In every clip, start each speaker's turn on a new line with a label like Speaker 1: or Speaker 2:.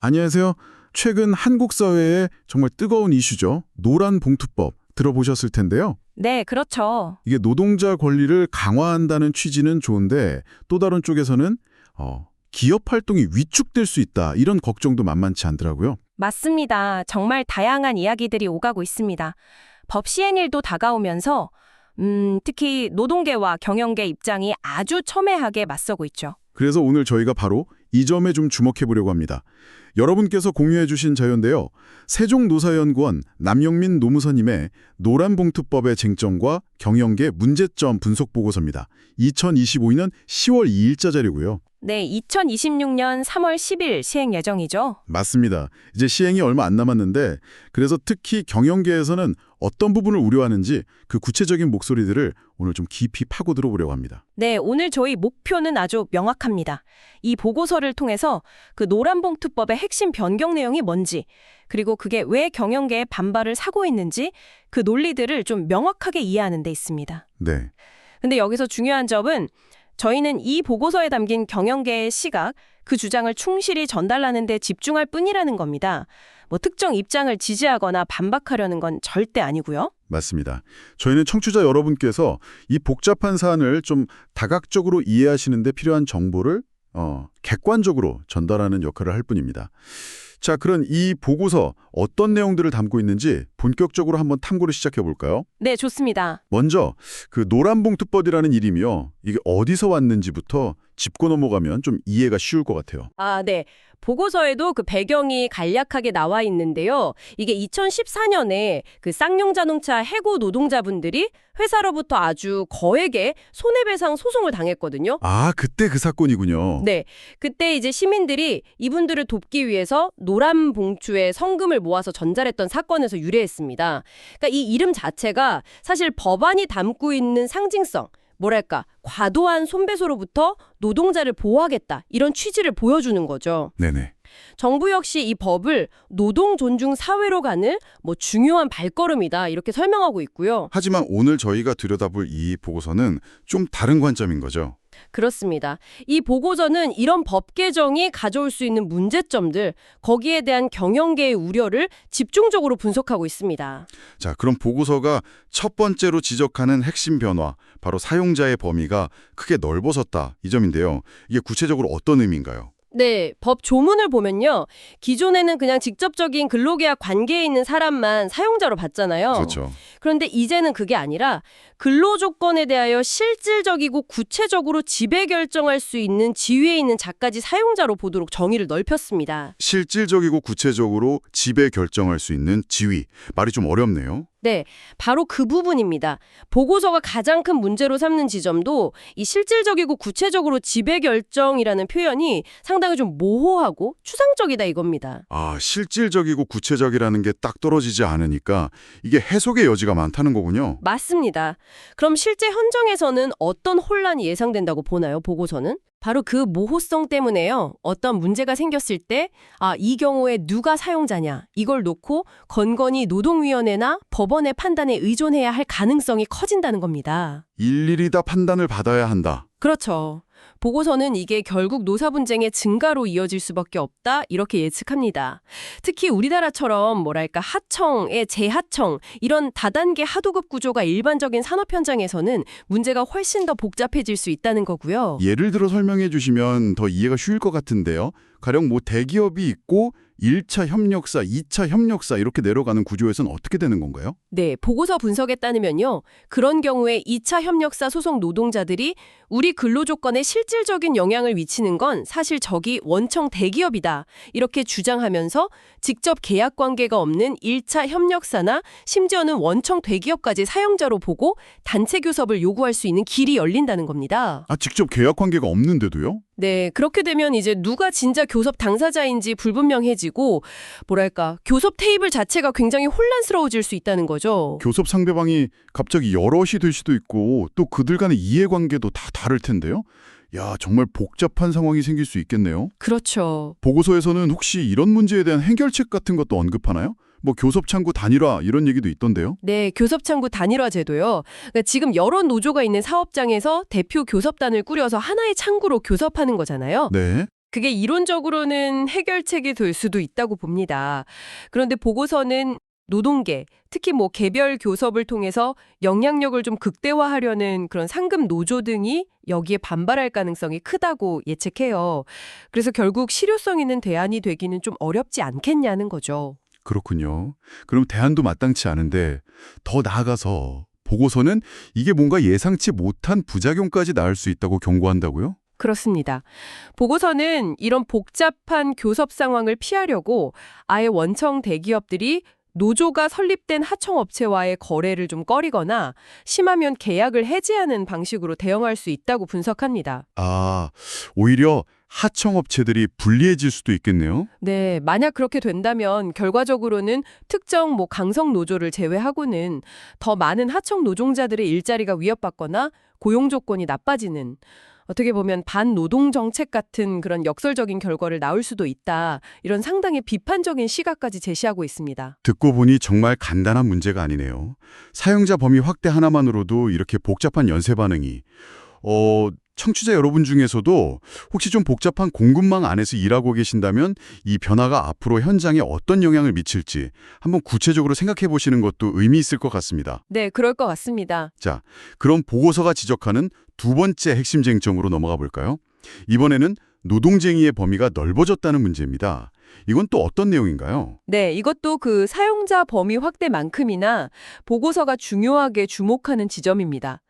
Speaker 1: 안녕하세요. 최근 한국 사회에 정말 뜨거운 이슈죠. 노란 봉투법 들어보셨을 텐데요.
Speaker 2: 네, 그렇죠.
Speaker 1: 이게 노동자 권리를 강화한다는 취지는 좋은데 또 다른 쪽에서는 어, 기업 활동이 위축될 수 있다 이런 걱정도 만만치 않더라고요.
Speaker 2: 맞습니다. 정말 다양한 이야기들이 오가고 있습니다. 법 시행일도 다가오면서 음, 특히 노동계와 경영계 입장이 아주 첨예하게 맞서고 있죠.
Speaker 1: 그래서 오늘 저희가 바로 이 점에 좀 주목해 보려고 합니다. 여러분께서 공유해 주신 자료인데요. 세종노사연구원 남영민 노무서님의 노란봉투법의 쟁점과 경영계 문제점 분석 보고서입니다. 2025년 10월 2일자 자료고요.
Speaker 2: 네, 2026년 3월 10일 시행 예정이죠.
Speaker 1: 맞습니다. 이제 시행이 얼마 안 남았는데 그래서 특히 경영계에서는 어떤 부분을 우려하는지 그 구체적인 목소리들을 오늘 좀 깊이 파고 들어보려고 합니다.
Speaker 2: 네, 오늘 저희 목표는 아주 명확합니다. 이 보고서를 통해서 그 노란봉투법의 핵심 변경 내용이 뭔지, 그리고 그게 왜 경영계의 반발을 사고 있는지 그 논리들을 좀 명확하게 이해하는 데 있습니다.
Speaker 1: 네.
Speaker 2: 근데 여기서 중요한 점은 저희는 이 보고서에 담긴 경영계의 시각, 그 주장을 충실히 전달하는 데 집중할 뿐이라는 겁니다. 뭐 특정 입장을 지지하거나 반박하려는 건 절대 아니고요.
Speaker 1: 맞습니다. 저희는 청취자 여러분께서 이 복잡한 사안을 좀 다각적으로 이해하시는 데 필요한 정보를 어, 객관적으로 전달하는 역할을 할 뿐입니다. 자, 그런 이 보고서 어떤 내용들을 담고 있는지 본격적으로 한번 탐구를 시작해 볼까요?
Speaker 2: 네, 좋습니다.
Speaker 1: 먼저 그 노란봉투법이라는 이름이요. 이게 어디서 왔는지부터 짚고 넘어가면 좀 이해가 쉬울 것 같아요.
Speaker 2: 아, 네. 보고서에도 그 배경이 간략하게 나와 있는데요. 이게 2014년에 그 쌍용 자동차 해고 노동자분들이 회사로부터 아주 거액의 손해배상 소송을 당했거든요.
Speaker 1: 아, 그때 그 사건이군요.
Speaker 2: 네. 그때 이제 시민들이 이분들을 돕기 위해서 노란 봉투에 성금을 모아서 전달했던 사건에서 유래했습니다. 그러니까 이 이름 자체가 사실 법안이 담고 있는 상징성, 뭐랄까, 과도한 손배소로부터 노동자를 보호하겠다. 이런 취지를 보여주는 거죠.
Speaker 1: 네네.
Speaker 2: 정부 역시 이 법을 노동 존중 사회로 가는 뭐 중요한 발걸음이다. 이렇게 설명하고 있고요.
Speaker 1: 하지만 오늘 저희가 들여다볼 이 보고서는 좀 다른 관점인 거죠.
Speaker 2: 그렇습니다. 이 보고서는 이런 법 개정이 가져올 수 있는 문제점들, 거기에 대한 경영계의 우려를 집중적으로 분석하고 있습니다.
Speaker 1: 자, 그럼 보고서가 첫 번째로 지적하는 핵심 변화, 바로 사용자의 범위가 크게 넓어졌다 이 점인데요. 이게 구체적으로 어떤 의미인가요?
Speaker 2: 네, 법 조문을 보면요. 기존에는 그냥 직접적인 근로계약 관계에 있는 사람만 사용자로 봤잖아요.
Speaker 1: 그렇죠.
Speaker 2: 그런데 이제는 그게 아니라 근로 조건에 대하여 실질적이고 구체적으로 지배 결정할 수 있는 지위에 있는 자까지 사용자로 보도록 정의를 넓혔습니다.
Speaker 1: 실질적이고 구체적으로 지배 결정할 수 있는 지위. 말이 좀 어렵네요.
Speaker 2: 네, 바로 그 부분입니다. 보고서가 가장 큰 문제로 삼는 지점도 이 실질적이고 구체적으로 지배 결정이라는 표현이 상당히 좀 모호하고 추상적이다 이겁니다.
Speaker 1: 아, 실질적이고 구체적이라는 게 딱 떨어지지 않으니까 이게 해석의 여지가 많다는 거군요.
Speaker 2: 맞습니다. 그럼 실제 현장에서는 어떤 혼란이 예상된다고 보나요, 보고서는? 바로 그 모호성 때문에요. 어떤 문제가 생겼을 때, 아, 이 경우에 누가 사용자냐, 이걸 놓고 건건히 노동위원회나 법원의 판단에 의존해야 할 가능성이 커진다는 겁니다.
Speaker 1: 일일이 다 판단을 받아야 한다.
Speaker 2: 그렇죠. 보고서는 이게 결국 노사 분쟁의 증가로 이어질 수밖에 없다 이렇게 예측합니다. 특히 우리나라처럼 뭐랄까 하청의 재하청 이런 다단계 하도급 구조가 일반적인 산업 현장에서는 문제가 훨씬 더 복잡해질 수 있다는 거고요.
Speaker 1: 예를 들어 설명해 주시면 더 이해가 쉬울 것 같은데요. 가령 뭐 대기업이 있고 1차 협력사, 2차 협력사 이렇게 내려가는 구조에서는 어떻게 되는 건가요?
Speaker 2: 네, 보고서 분석에 따르면요. 그런 경우에 2차 협력사 소속 노동자들이 우리 근로 조건에 실질적인 영향을 미치는 건 사실 저기 원청 대기업이다. 이렇게 주장하면서 직접 계약 관계가 없는 1차 협력사나 심지어는 원청 대기업까지 사용자로 보고 단체 교섭을 요구할 수 있는 길이 열린다는 겁니다.
Speaker 1: 아, 직접 계약 관계가 없는데도요?
Speaker 2: 네, 그렇게 되면 이제 누가 진짜 교섭 당사자인지 불분명해지고 뭐랄까 교섭 테이블 자체가 굉장히 혼란스러워질 수 있다는 거죠.
Speaker 1: 교섭 상대방이 갑자기 여럿이 될 수도 있고 또 그들 간의 이해관계도 다 다를 텐데요. 야, 정말 복잡한 상황이 생길 수 있겠네요.
Speaker 2: 그렇죠.
Speaker 1: 보고서에서는 혹시 이런 문제에 대한 해결책 같은 것도 언급하나요? 뭐 교섭 창구 단일화 이런 얘기도 있던데요.
Speaker 2: 네, 교섭 창구 단일화 제도요. 그러니까 지금 여러 노조가 있는 사업장에서 대표 교섭단을 꾸려서 하나의 창구로 교섭하는 거잖아요.
Speaker 1: 네.
Speaker 2: 그게 이론적으로는 해결책이 될 수도 있다고 봅니다. 그런데 보고서는 노동계, 특히 뭐 개별 교섭을 통해서 영향력을 좀 극대화하려는 그런 상급 노조 등이 여기에 반발할 가능성이 크다고 예측해요. 그래서 결국 실효성 있는 대안이 되기는 좀 어렵지 않겠냐는 거죠.
Speaker 1: 그렇군요. 그럼 대안도 마땅치 않은데 더 나아가서 보고서는 이게 뭔가 예상치 못한 부작용까지 낳을 수 있다고 경고한다고요?
Speaker 2: 그렇습니다. 보고서는 이런 복잡한 교섭 상황을 피하려고 아예 원청 대기업들이 노조가 설립된 하청업체와의 거래를 좀 꺼리거나 심하면 계약을 해지하는 방식으로 대응할 수 있다고 분석합니다.
Speaker 1: 아, 오히려 하청업체들이 불리해질 수도 있겠네요.
Speaker 2: 네, 만약 그렇게 된다면 결과적으로는 특정 뭐 강성 노조를 제외하고는 더 많은 하청 노동자들의 일자리가 위협받거나 고용 조건이 나빠지는 어떻게 보면 반노동 정책 같은 그런 역설적인 결과를 낳을 수도 있다. 이런 상당히 비판적인 시각까지 제시하고 있습니다.
Speaker 1: 듣고 보니 정말 간단한 문제가 아니네요. 사용자 범위 확대 하나만으로도 이렇게 복잡한 연쇄 반응이 어, 청취자 여러분 중에서도 혹시 좀 복잡한 공급망 안에서 일하고 계신다면 이 변화가 앞으로 현장에 어떤 영향을 미칠지 한번 구체적으로 생각해 보시는 것도 의미 있을 것 같습니다.
Speaker 2: 네, 그럴 것 같습니다.
Speaker 1: 자, 그럼 보고서가 지적하는 두 번째 핵심 쟁점으로 넘어가 볼까요? 이번에는 노동쟁의의 범위가 넓어졌다는 문제입니다. 이건 또 어떤 내용인가요?
Speaker 2: 네, 이것도 그 사용자 범위 확대만큼이나 보고서가 중요하게 주목하는 지점입니다.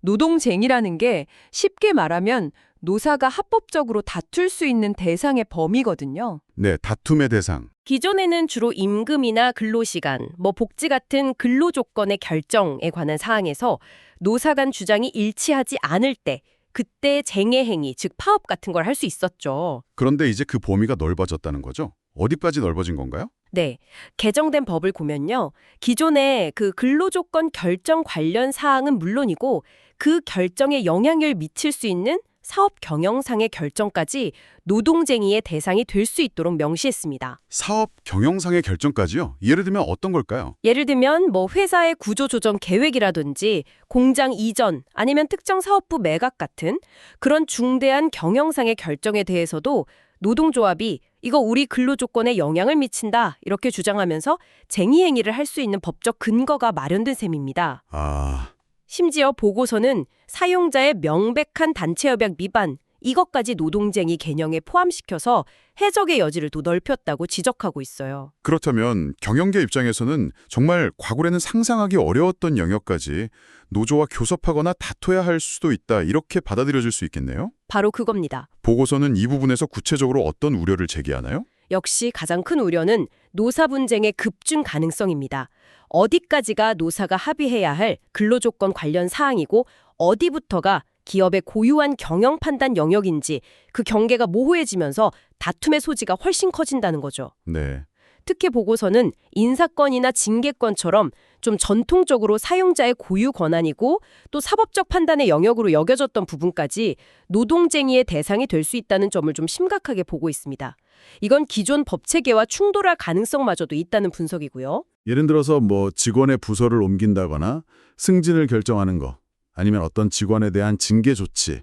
Speaker 2: 노동쟁의라는 게 쉽게 말하면 노사가 합법적으로 다툴 수 있는 대상의 범위거든요.
Speaker 1: 네, 다툼의 대상.
Speaker 2: 기존에는 주로 임금이나 근로시간, 뭐 복지 같은 근로조건의 결정에 관한 사항에서 노사 간 주장이 일치하지 않을 때 그때 쟁의 행위, 즉 파업 같은 걸 할 수 있었죠.
Speaker 1: 그런데 이제 그 범위가 넓어졌다는 거죠? 어디까지 넓어진 건가요?
Speaker 2: 네. 개정된 법을 보면요. 기존에 그 근로조건 결정 관련 사항은 물론이고 그 결정에 영향을 미칠 수 있는 사업 경영상의 결정까지 노동쟁의의 대상이 될 수 있도록 명시했습니다.
Speaker 1: 사업 경영상의 결정까지요? 예를 들면 어떤 걸까요?
Speaker 2: 예를 들면 뭐 회사의 구조 조정 계획이라든지 공장 이전 아니면 특정 사업부 매각 같은 그런 중대한 경영상의 결정에 대해서도 노동조합이 이거 우리 근로 조건에 영향을 미친다 이렇게 주장하면서 쟁의 행위를 할 수 있는 법적 근거가 마련된 셈입니다.
Speaker 1: 아,
Speaker 2: 심지어 보고서는 사용자의 명백한 단체 협약 위반 이것까지 노동쟁의 개념에 포함시켜서 해석의 여지를 더 넓혔다고 지적하고 있어요.
Speaker 1: 그렇다면 경영계 입장에서는 정말 과거에는 상상하기 어려웠던 영역까지 노조와 교섭하거나 다퉈야 할 수도 있다 이렇게 받아들여질 수 있겠네요?
Speaker 2: 바로 그겁니다.
Speaker 1: 보고서는 이 부분에서 구체적으로 어떤 우려를 제기하나요?
Speaker 2: 역시 가장 큰 우려는 노사 분쟁의 급증 가능성입니다. 어디까지가 노사가 합의해야 할 근로조건 관련 사항이고 어디부터가 기업의 고유한 경영 판단 영역인지 그 경계가 모호해지면서 다툼의 소지가 훨씬 커진다는 거죠.
Speaker 1: 네.
Speaker 2: 특히 보고서는 인사권이나 징계권처럼 좀 전통적으로 사용자의 고유 권한이고 또 사법적 판단의 영역으로 여겨졌던 부분까지 노동쟁의의 대상이 될 수 있다는 점을 좀 심각하게 보고 있습니다. 이건 기존 법 체계와 충돌할 가능성마저도 있다는 분석이고요.
Speaker 1: 예를 들어서 뭐 직원의 부서를 옮긴다거나 승진을 결정하는 거 아니면 어떤 직원에 대한 징계 조치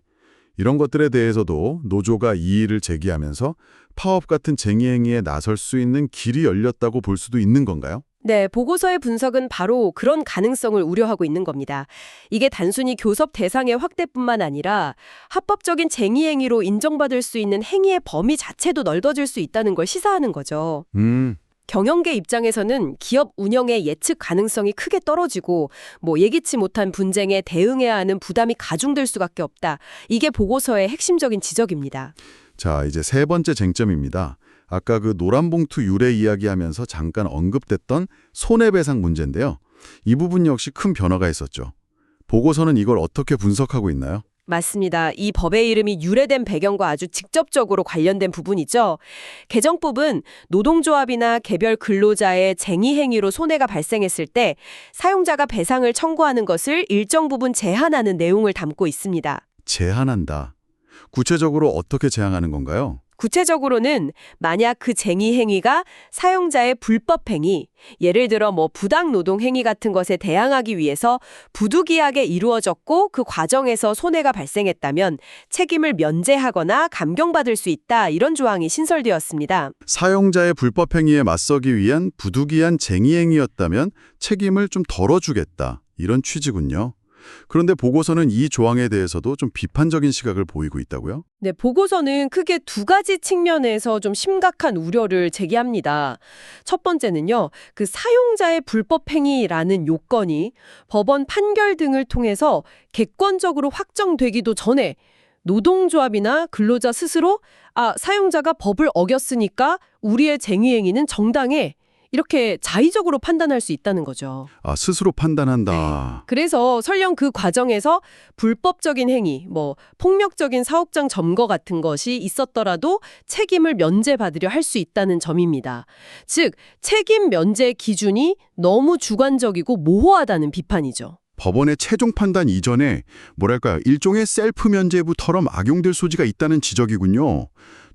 Speaker 1: 이런 것들에 대해서도 노조가 이의를 제기하면서 파업 같은 쟁의 행위에 나설 수 있는 길이 열렸다고 볼 수도 있는 건가요?
Speaker 2: 네, 보고서의 분석은 바로 그런 가능성을 우려하고 있는 겁니다. 이게 단순히 교섭 대상의 확대뿐만 아니라 합법적인 쟁의 행위로 인정받을 수 있는 행위의 범위 자체도 넓어질 수 있다는 걸 시사하는 거죠.
Speaker 1: 음,
Speaker 2: 경영계 입장에서는 기업 운영의 예측 가능성이 크게 떨어지고 뭐 예기치 못한 분쟁에 대응해야 하는 부담이 가중될 수밖에 없다. 이게 보고서의 핵심적인 지적입니다.
Speaker 1: 자 이제 세 번째 쟁점입니다. 아까 그 노란 봉투 유래 이야기하면서 잠깐 언급됐던 손해배상 문제인데요. 이 부분 역시 큰 변화가 있었죠. 보고서는 이걸 어떻게 분석하고 있나요?
Speaker 2: 맞습니다. 이 법의 이름이 유래된 배경과 아주 직접적으로 관련된 부분이죠. 개정법은 노동조합이나 개별 근로자의 쟁의 행위로 손해가 발생했을 때 사용자가 배상을 청구하는 것을 일정 부분 제한하는 내용을 담고 있습니다.
Speaker 1: 제한한다. 구체적으로 어떻게 제한하는 건가요?
Speaker 2: 구체적으로는 만약 그 쟁의 행위가 사용자의 불법 행위, 예를 들어 뭐 부당 노동 행위 같은 것에 대항하기 위해서 부득이하게 이루어졌고 그 과정에서 손해가 발생했다면 책임을 면제하거나 감경받을 수 있다 이런 조항이 신설되었습니다.
Speaker 1: 사용자의 불법 행위에 맞서기 위한 부득이한 쟁의 행위였다면 책임을 좀 덜어주겠다. 이런 취지군요. 그런데 보고서는 이 조항에 대해서도 좀 비판적인 시각을 보이고 있다고요?
Speaker 2: 네, 보고서는 크게 두 가지 측면에서 좀 심각한 우려를 제기합니다. 첫 번째는요, 그 사용자의 불법 행위라는 요건이 법원 판결 등을 통해서 객관적으로 확정되기도 전에 노동조합이나 근로자 스스로 아, 사용자가 법을 어겼으니까 우리의 쟁의 행위는 정당해. 이렇게 자의적으로 판단할 수 있다는 거죠.
Speaker 1: 아, 스스로 판단한다.
Speaker 2: 그래서 설령 그 과정에서 불법적인 행위, 뭐 폭력적인 사업장 점거 같은 것이 있었더라도 책임을 면제받으려 할 수 있다는 점입니다. 즉, 책임 면제 기준이 너무 주관적이고 모호하다는 비판이죠.
Speaker 1: 법원의 최종 판단 이전에 뭐랄까요 일종의 셀프 면제부터럼 악용될 소지가 있다는 지적이군요.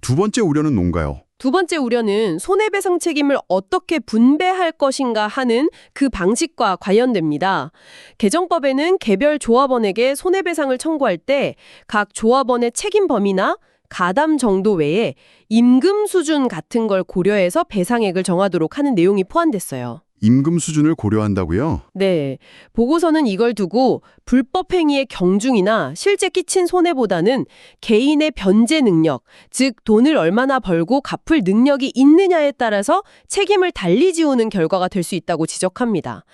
Speaker 1: 두 번째 우려는 뭔가요?
Speaker 2: 두 번째 우려는 손해배상 책임을 어떻게 분배할 것인가 하는 그 방식과 관련됩니다. 개정법에는 개별 조합원에게 손해배상을 청구할 때 각 조합원의 책임 범위나 가담 정도 외에 임금 수준 같은 걸 고려해서 배상액을 정하도록 하는 내용이 포함됐어요.
Speaker 1: 임금 수준을 고려한다고요?
Speaker 2: 네. 보고서는 이걸 두고 불법 행위의 경중이나 실제 끼친 손해보다는 개인의 변제 능력, 즉 돈을 얼마나 벌고 갚을 능력이 있느냐에 따라서 책임을 달리 지우는 결과가 될 수 있다고 지적합니다.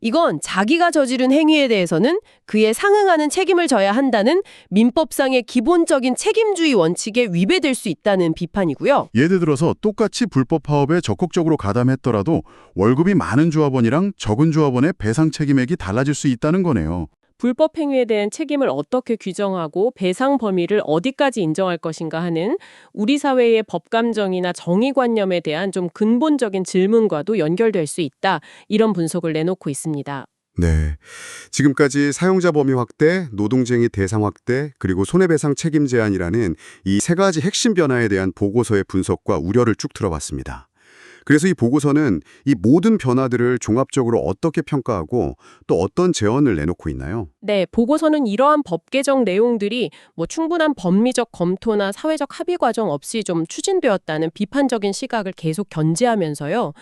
Speaker 2: 이건 자기가 저지른 행위에 대해서는 그에 상응하는 책임을 져야 한다는 민법상의 기본적인 책임주의 원칙에 위배될 수 있다는 비판이고요.
Speaker 1: 예를 들어서 똑같이 불법 파업에 적극적으로 가담했더라도 월급이 많은 조합원이랑 적은 조합원의 배상 책임액이 달라질 수 있다는 거네요.
Speaker 3: 불법 행위에 대한 책임을 어떻게 규정하고 배상 범위를 어디까지 인정할 것인가 하는 우리 사회의 법감정이나 정의관념에 대한 좀 근본적인 질문과도 연결될 수 있다. 이런 분석을 내놓고 있습니다.
Speaker 4: 네. 지금까지 사용자 범위 확대, 노동쟁의 대상 확대, 그리고 손해배상 책임 제한이라는 이 세 가지 핵심 변화에 대한 보고서의 분석과 우려를 쭉 들어봤습니다. 그래서 이 보고서는 이 모든 변화들을 종합적으로 어떻게 평가하고 또 어떤 제언을 내놓고 있나요?
Speaker 3: 네, 보고서는 이러한 법 개정 내용들이 뭐 충분한 법리적 검토나 사회적 합의 과정 없이 좀 추진되었다는 비판적인 시각을 계속 견지하면서요.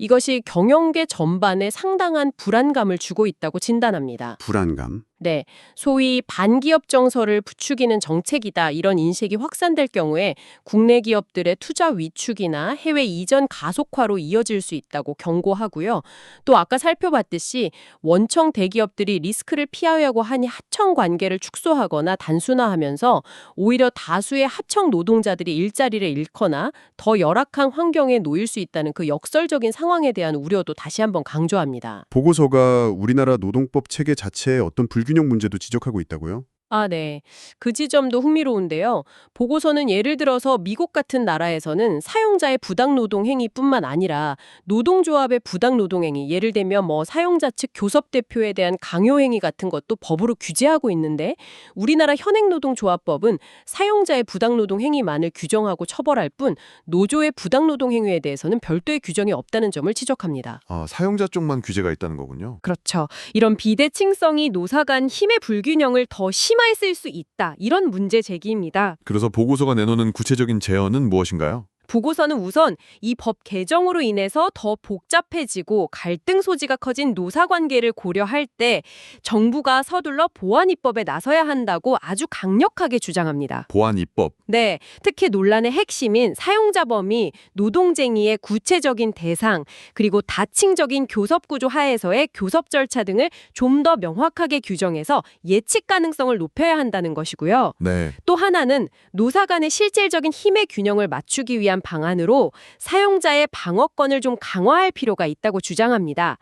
Speaker 3: 이것이 경영계 전반에 상당한 불안감을 주고 있다고 진단합니다.
Speaker 4: 불안감.
Speaker 3: 네, 소위 반기업 정서를 부추기는 정책이다 이런 인식이 확산될 경우에 국내 기업들의 투자 위축이나 해외 이전 가속화로 이어질 수 있다고 경고하고요. 또 아까 살펴봤듯이 원청 대기업들이 리스크를 피하려고 하니 하청 관계를 축소하거나 단순화하면서 오히려 다수의 하청 노동자들이 일자리를 잃거나 더 열악한 환경에 놓일 수 있다는 그 역설적인 상황 에 대한 우려도 다시 한번 강조합니다.
Speaker 4: 보고서가 우리나라 노동법 체계 자체의 어떤 불균형 문제도 지적하고 있다고요?
Speaker 3: 아, 네. 그 지점도 흥미로운데요. 보고서는 예를 들어서 미국 같은 나라에서는 사용자의 부당 노동 행위뿐만 아니라 노동조합의 부당 노동 행위, 예를 들면 뭐 사용자 측 교섭 대표에 대한 강요 행위 같은 것도 법으로 규제하고 있는데 우리나라 현행 노동조합법은 사용자의 부당 노동 행위만을 규정하고 처벌할 뿐 노조의 부당 노동 행위에 대해서는 별도의 규정이 없다는 점을 지적합니다.
Speaker 5: 아, 사용자 쪽만 규제가 있다는 거군요.
Speaker 3: 그렇죠. 이런 비대칭성이 노사 간 힘의 불균형을 더 심 화했을 수 있다. 이런 문제 제기입니다.
Speaker 5: 그래서 보고서가 내놓는 구체적인 제언은 무엇인가요?
Speaker 3: 보고서는 우선 이 법 개정으로 인해서 더 복잡해지고 갈등 소지가 커진 노사 관계를 고려할 때 정부가 서둘러 보안 입법에 나서야 한다고 아주 강력하게 주장합니다.
Speaker 5: 보안 입법.
Speaker 3: 네, 특히 논란의 핵심인 사용자 범위, 노동쟁의의 구체적인 대상, 그리고 다층적인 교섭 구조 하에서의 교섭 절차 등을 좀 더 명확하게 규정해서 예측 가능성을 높여야 한다는 것이고요.
Speaker 5: 네.
Speaker 3: 또 하나는 노사 간의 실질적인 힘의 균형을 맞추기 위한 방안으로 사용자의 방어권을 좀 강화할 필요가 있다고 주장합니다.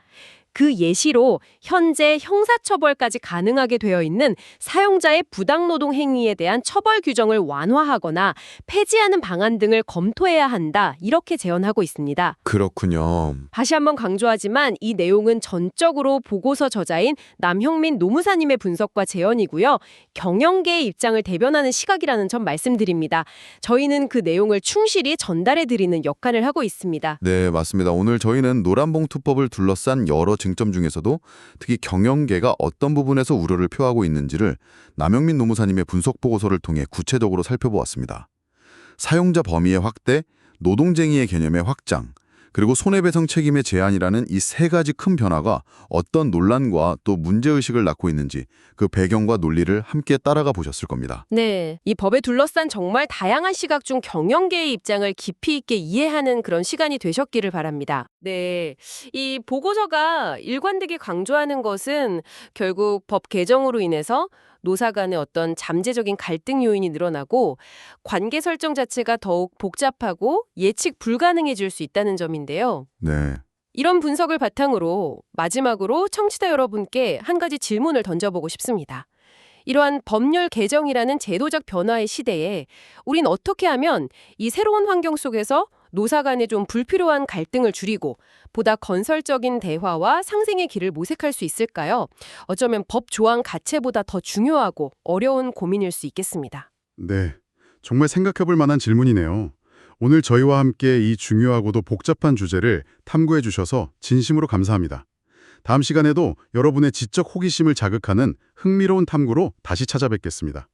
Speaker 2: 그 예시로 현재 형사처벌까지 가능하게 되어 있는 사용자의 부당노동 행위에 대한 처벌 규정을 완화하거나 폐지하는 방안 등을 검토해야 한다. 이렇게 제언하고 있습니다.
Speaker 6: 그렇군요.
Speaker 2: 다시 한번 강조하지만 이 내용은 전적으로 보고서 저자인 남형민 노무사님의 분석과 제언이고요. 경영계의 입장을 대변하는 시각이라는 점 말씀드립니다. 저희는 그 내용을 충실히 전달해드리는 역할을 하고 있습니다.
Speaker 1: 네, 맞습니다. 오늘 저희는 노란봉투법을 둘러싼 여러 쟁점 중에서도 특히 경영계가 어떤 부분에서 우려를 표하고 있는지를 남영민 노무사님의 분석 보고서를 통해 구체적으로 살펴보았습니다. 사용자 범위의 확대, 노동쟁의의 개념의 확장, 그리고 손해배상 책임의 제한이라는 이 세 가지 큰 변화가 어떤 논란과 또 문제의식을 낳고 있는지 그 배경과 논리를 함께 따라가 보셨을 겁니다.
Speaker 2: 네, 이 법에 둘러싼 정말 다양한 시각 중 경영계의 입장을 깊이 있게 이해하는 그런 시간이 되셨기를 바랍니다. 네, 이 보고서가 일관되게 강조하는 것은 결국 법 개정으로 인해서 노사 간의 어떤 잠재적인 갈등 요인이 늘어나고 관계 설정 자체가 더욱 복잡하고 예측 불가능해질 수 있다는 점인데요.
Speaker 1: 네.
Speaker 2: 이런 분석을 바탕으로 마지막으로 청취자 여러분께 한 가지 질문을 던져보고 싶습니다. 이러한 법률 개정이라는 제도적 변화의 시대에 우린 어떻게 하면 이 새로운 환경 속에서 노사 간의 좀 불필요한 갈등을 줄이고 보다 건설적인 대화와 상생의 길을 모색할 수 있을까요? 어쩌면 법 조항 가치보다 더 중요하고 어려운 고민일 수 있겠습니다.
Speaker 1: 네, 정말 생각해 볼 만한 질문이네요. 오늘 저희와 함께 이 중요하고도 복잡한 주제를 탐구해 주셔서 진심으로 감사합니다. 다음 시간에도 여러분의 지적 호기심을 자극하는 흥미로운 탐구로 다시 찾아뵙겠습니다.